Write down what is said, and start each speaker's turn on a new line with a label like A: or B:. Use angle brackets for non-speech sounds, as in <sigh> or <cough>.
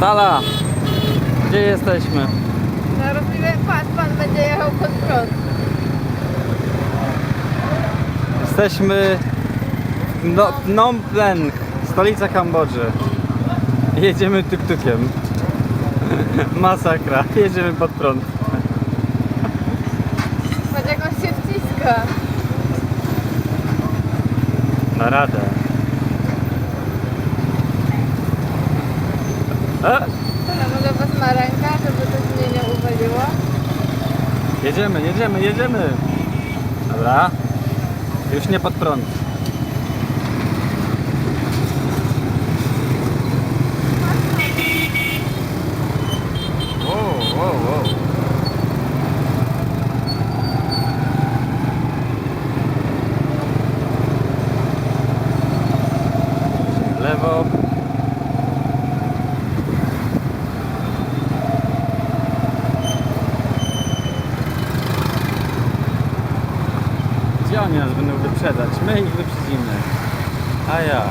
A: Tala, gdzie jesteśmy?
B: Na rozliwie patrz, pan będzie jechał pod prąd.
A: Jesteśmy w no, Phnom Penh, stolica Kambodży. Jedziemy tuk-tukiem. <laughs> Masakra, jedziemy pod prąd.
B: Patrz jak on się wciska.
A: Na radę. A,
B: może wezmę rękę, żeby coś mnie nie uwaliło?
A: jedziemy, jedziemy, jedziemy. Dobra. Już nie pod prąd. Wow, wow, wow. W lewo. Gdzie oni nas będą wyprzedać? My ich wyprzedzimy. A ja.